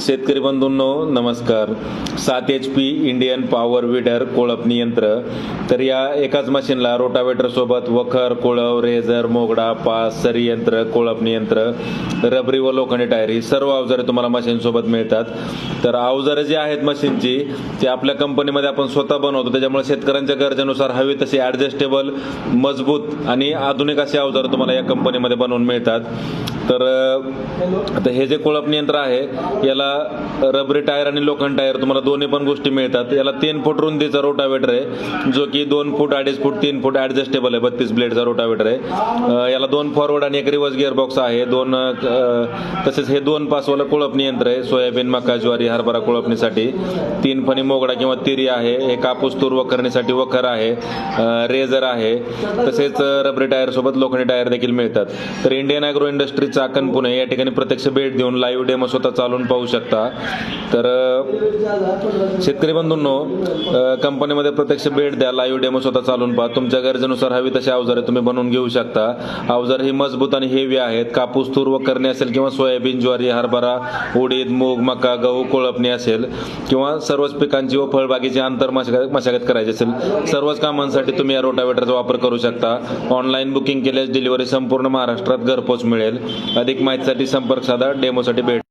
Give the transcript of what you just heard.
शेतकरी बंधूंनो नमस्कार. सात H P Indian power weeder कोळपणी यंत्र तर या एकाच मशीनला रोटावेटर सोबत वखर कोळव रेझर मोगडा पास सरी यंत्र कोळपणी यंत्र रबरी व लोखंडी टायर ही सर्व अवजारे तुम्हाला मशीन सोबत मिळतात. तर अवजारे जी आहेत मशीनची ती आपल्या कंपनीमध्ये आपण स्वतः बनवतो. त्याच्यामुळे शेतकऱ्यांच्या गरजेनुसार हवी तशी ॲडजस्टेबल मजबूत आणि आधुनिक असे अवजारं तुम्हाला या कंपनीमध्ये बनवून मिळतात. तर आता हे जे कोळपणी यंत्र आहे याला रबरी टायर आणि लोखंड टायर तुम्हाला दोन्ही पण गोष्टी मिळतात. याला तीन फूट रुंदीचा रोटावेटर आहे जो की दोन फूट अडीच फूट तीन फूट ॲडजस्टेबल आहे बत्तीस ब्लेडचा रोटावेटर आहे. याला दोन फॉरवर्ड आणि एक रिव्हर्स गिअर बॉक्स आहे. दोन तसेच हे दोन पासवाला कोळपणी यंत्र आहे सोयाबीन मका ज्वारी हरभरा कोळपणीसाठी. तीन फणी मोगडा किंवा तिरी आहे हे कापूस तूर वखरणीसाठी वखर आहे रेझर आहे. तसेच रबरी टायर सोबत लोखंडी टायर देखील मिळतात. तर Indian agro industry Chakan Pune या ठिकाणी प्रत्यक्ष भेट देऊन लाईव्ह डेमो स्वतः चालून पाहू शकता. तर शेतकरी बंधूंनो कंपनीमध्ये प्रत्यक्ष भेट द्या लाईव्ह डेमो स्वतः चालून पहा. तुमच्या गरजेनुसार हवी तशी अवजारे तुम्ही बनवून घेऊ शकता. अवजार ही मजबूत आणि हेवी आहेत. कापूस तूर व करणे असेल किंवा सोयाबीन ज्वारी हरभरा उडीद मूग मका गहू कोळपणी असेल किंवा सर्वच पिकांची व फळबागेची आंतर मशागत मशागत करायची असेल सर्वच कामांसाठी तुम्ही या रोटावेटरचा वापर करू शकता. ऑनलाईन बुकिंग केल्यास डिलिव्हरी संपूर्ण महाराष्ट्रात घरपोच मिळेल. अधिक माहितीसाठी संपर्क साधा डेमोसाठी भेट